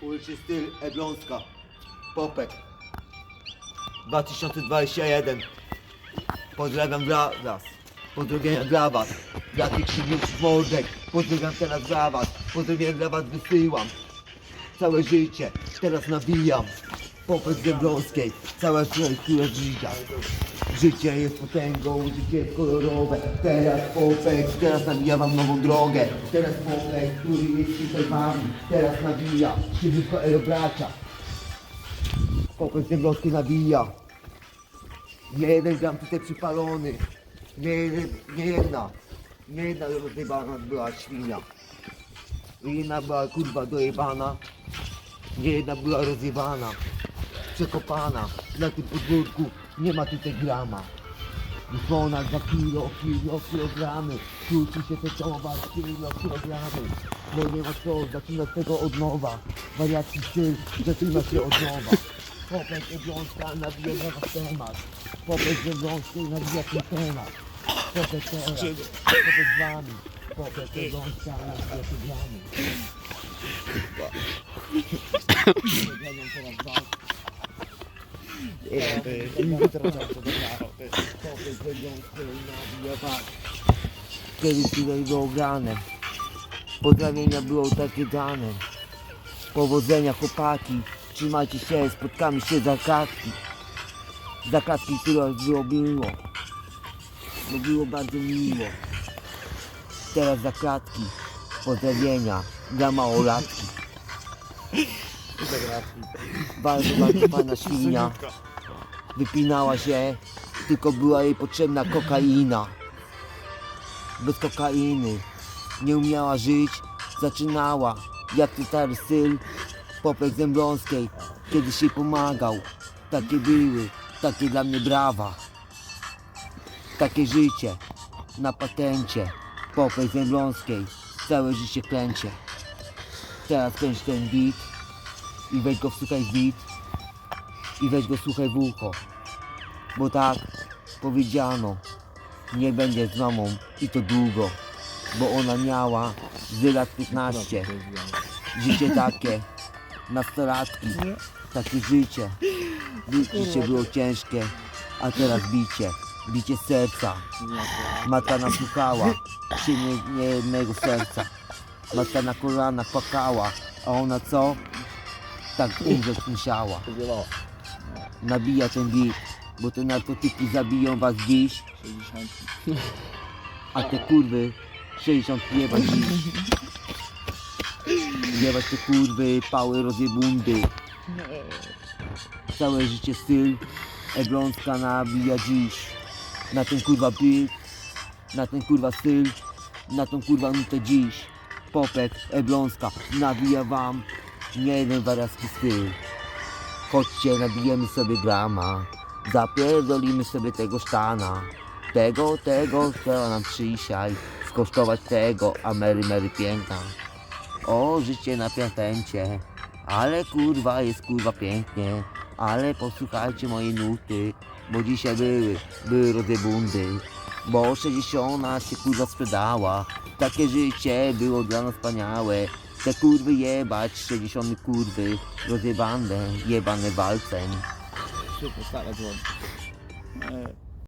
Uliczy styl Elbląska. Popek. 2021. Pozdrawiam dla was. Pozdrowienia dla was. Dla tych silniejszych mordek. Pozdrawiam teraz dla was. Pozdrowienia dla was wysyłam. Całe życie. Teraz nabijam. Popek z Elbląskiej. Całe swoje które życia. Życie jest potęgą, życie jest kolorowe. Teraz popek, teraz nabija wam nową drogę. Teraz popek, który jest tutaj wami. Teraz nabija. Przeciwko aerobracia. Popek z Elbląskiej nabija. Jeden gram tutaj przypalony. Nie, jeden, nie jedna. Nie jedna rozjebana była świnia. Jedna była kurwa dojebana. Nie jedna była rozjebana. Przekopana. Na tym podwórku nie ma tutaj grama. Ponad 2 kilo, kilo, kilogramy. Kłóci się te czoła, kilo, kilogramy. Bo nie ma co, zaczyna z tego od nowa. Wariacki styl, zaczyna się od nowa. Popek Elbląska nabija na was temat. Popek Elbląskiej nabija ten temat. Popek teraz, popek z wami. Popek Elbląska nabija z wami. Powiedziałem teraz was. Kiedyś tutaj było grane. Pozdrowienia było takie dane. Powodzenia chłopaki, trzymajcie się, spotkamy się za klatki. Za klatki, które było miło. Bo było bardzo miło. Teraz za klatki. Pozdrowienia dla małolatki. Bardzo, bardzo fajna świnia. Wypinała się, tylko była jej potrzebna kokaina. Bez kokainy nie umiała żyć, zaczynała jak ten stary styl Popek Zembląskiej, kiedyś jej pomagał. Takie były, takie dla mnie brawa. Takie życie na patencie Popek Zembląskiej, całe życie klęcie. Teraz kręć ten beat i weź go wsłuchaj w beat i weź go słuchaj w ucho. Bo tak powiedziano, nie będzie z mamą i to długo, bo ona miała z lat 15. Życie takie, nastolatki, takie życie. Ży- Życie było ciężkie, a teraz bicie, bicie serca. Matka nasłuchała się nie, nie jednego serca. Matka na kolanach płakała, a ona co? Tak umrzeć musiała. Nabija ten bit, bo te narkotyki zabiją was dziś, a te kurwy 60 jebać dziś. Jebać te kurwy, pały rozjebundy. Całe życie styl, Elbląska nabija dziś. Na ten kurwa beat, na ten kurwa styl, na tą kurwa nutę dziś. Popek, Elbląska, nabija wam nie jeden wariacki styl. Chodźcie, nabijemy sobie grama, zapierdolimy sobie tego sztana. Tego, tego, trzeba nam dzisiaj skosztować tego, a Mary Mary piękna. O, życie na piętencie, ale kurwa jest kurwa pięknie, ale posłuchajcie mojej nuty, bo dzisiaj były, były rozjebundy, bo 60 się kurwa sprzedała, takie życie było dla nas wspaniałe, te kurwy jebać, 60 kurwy, rozjebane, jebane walcem. Super, stara dzwon. E,